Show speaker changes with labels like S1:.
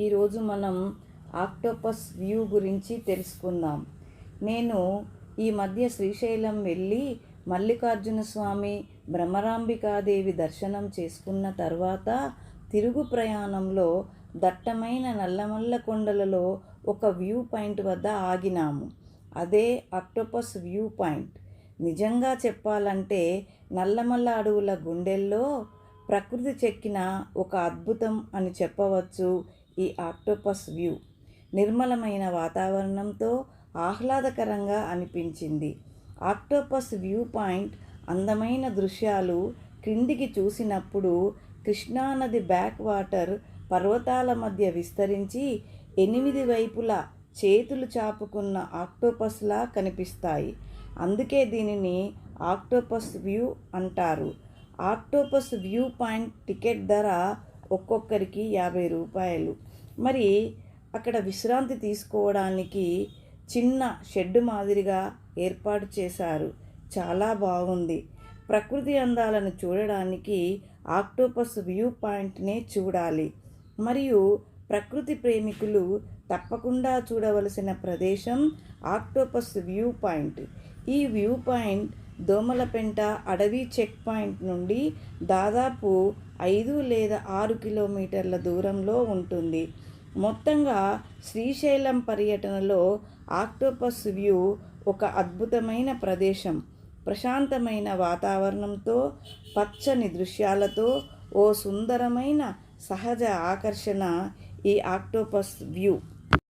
S1: ఈరోజు మనం octopus view గురించి తెలుసుకుందాం. నేను ఈ మధ్య శ్రీశైలం వెళ్ళి మల్లికార్జున స్వామి భ్రమరాంబికాదేవి దర్శనం చేసుకున్న తర్వాత తిరుగు ప్రయాణంలో దట్టమైన నల్లమల్ల కొండలలో ఒక వ్యూ పాయింట్ వద్ద ఆగినాము. అదే ఆక్టోపస్ వ్యూ పాయింట్. నిజంగా చెప్పాలంటే నల్లమల్ల అడవుల గుండెల్లో ప్రకృతి చెక్కిన ఒక అద్భుతం అని చెప్పవచ్చు. ఈ ఆక్టోపస్ వ్యూ నిర్మలమైన వాతావరణంతో ఆహ్లాదకరంగా అనిపించింది. ఆక్టోపస్ వ్యూ పాయింట్ అందమైన దృశ్యాలు క్రిందికి చూసినప్పుడు కృష్ణానది బ్యాక్ వాటర్ పర్వతాల మధ్య విస్తరించి ఎనిమిది వైపులా చేతులు చాపుకున్న ఆక్టోపస్లా కనిపిస్తాయి. అందుకే దీనిని ఆక్టోపస్ వ్యూ అంటారు. ఆక్టోపస్ వ్యూ పాయింట్ టికెట్ ధర ఒక్కొక్కరికి యాభై రూపాయలు. మరి అక్కడ విశ్రాంతి తీసుకోవడానికి చిన్న షెడ్ మాదిరిగా ఏర్పాటు చేశారు. చాలా బాగుంది. ప్రకృతి అందాలను చూడడానికి ఆక్టోపస్ వ్యూ పాయింట్నే చూడాలి. మరియు ప్రకృతి ప్రేమికులు తప్పకుండా చూడవలసిన ప్రదేశం ఆక్టోపస్ వ్యూ పాయింట్. ఈ వ్యూ పాయింట్ దోమలపెంట అడవి చెక్ పాయింట్ నుండి దాదాపు ఐదు లేదా ఆరు కిలోమీటర్ల దూరంలో ఉంటుంది. మొత్తంగా శ్రీశైలం పర్యటనలో ఆక్టోపస్ వ్యూ ఒక అద్భుతమైన ప్రదేశం. ప్రశాంతమైన వాతావరణంతో పచ్చని దృశ్యాలతో ఓ సుందరమైన సహజ ఆకర్షణ ఈ ఆక్టోపస్ వ్యూ.